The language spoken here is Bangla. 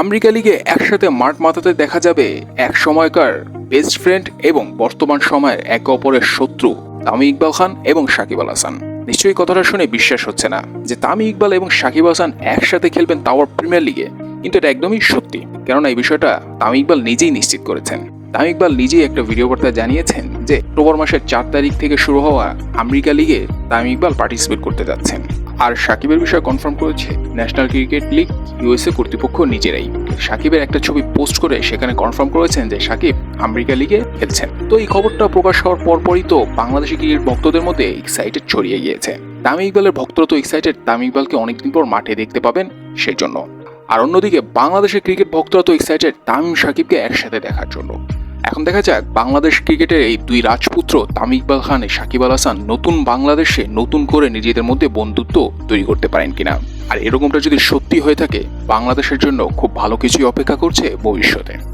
আমেরিকা লিগে একসাথে মাঠ মাথাতে দেখা যাবে এক সময়কার বেস্ট ফ্রেন্ড এবং বর্তমান সময়ের একে অপরের শত্রু তামি ইকবাল খান এবং সাকিব আল হাসান। নিশ্চয়ই কথাটা শুনে বিশ্বাস হচ্ছে না যে তামি ইকবাল এবং সাকিব হাসান একসাথে খেলবেন তাওয়ার প্রিমিয়ার লিগে কিন্তু এটা একদমই সত্যি। কেননা এই বিষয়টা তামি ইকবাল নিজেই নিশ্চিত করেছেন। তামি ইকবাল নিজেই একটা ভিডিও বার্তায় জানিয়েছেন যে অক্টোবর মাসের চার তারিখ থেকে শুরু হওয়া আমেরিকা লিগে তামি ইকবাল পার্টিসিপেট করতে যাচ্ছেন। আর সাকিবের বিষয়ে কনফার্ম করেছে ন্যাশনাল ক্রিকেট লিগ ইউএসএ কর্তৃপক্ষ নিজেরাই। সাকিবের একটা ছবি পোস্ট করে সেখানে কনফার্ম করেছেন যে সাকিব আমেরিকা লিগে খেলছেন। তো এই খবরটা প্রকাশ হওয়ার পরপরই তো বাংলাদেশি ক্রিকেট ভক্তদের মধ্যে এক্সাইটেড ছড়িয়ে গিয়েছে। তামিম ইকবালের ভক্তরা তো এক্সাইটেড তামিম ইকবালকে অনেকদিন পর মাঠে দেখতে পাবেন সেজন্য। আর অন্যদিকে বাংলাদেশের ক্রিকেট ভক্তরা তো এক্সাইটেড তামিম সাকিবকে একসাথে দেখার জন্য। এখন দেখা যাক, বাংলাদেশ ক্রিকেটের এই দুই রাজপুত্র তামিক ইকবাল খান সাকিব আল হাসান নতুন বাংলাদেশে নতুন করে নিজেদের মধ্যে বন্ধুত্ব তৈরি করতে পারেন কিনা? আর এরকমটা যদি সত্যি হয়ে থাকে, বাংলাদেশের জন্য খুব ভালো কিছুই অপেক্ষা করছে ভবিষ্যতে।